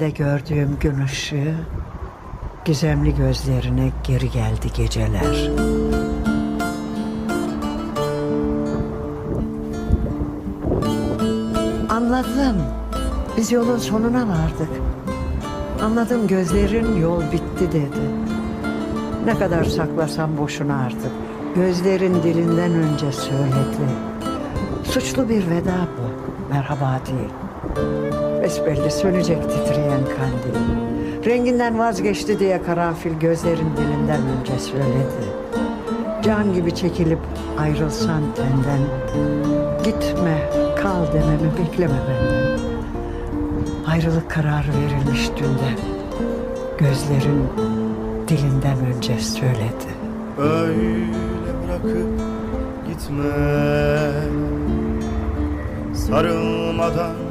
Hayallerimde gördüğüm gün ışığı Gizemli gözlerine geri geldi geceler. Anladım. Biz yolun sonuna vardık. Anladım gözlerin yol bitti dedi. Ne kadar saklasam boşuna artık. Gözlerin dilinden önce söyledi. Suçlu bir veda bu. Merhaba değil Besbelli sönecek titreyen kandil. Renginden vazgeçti diye karanfil gözlerin dilinden önce söyledi. Can gibi çekilip ayrılsan tenden. Gitme, kal dememi bekleme benden. Ayrılık kararı verilmiş dünden. Gözlerin dilinden önce söyledi. Öyle bırakıp gitme Sarılmadan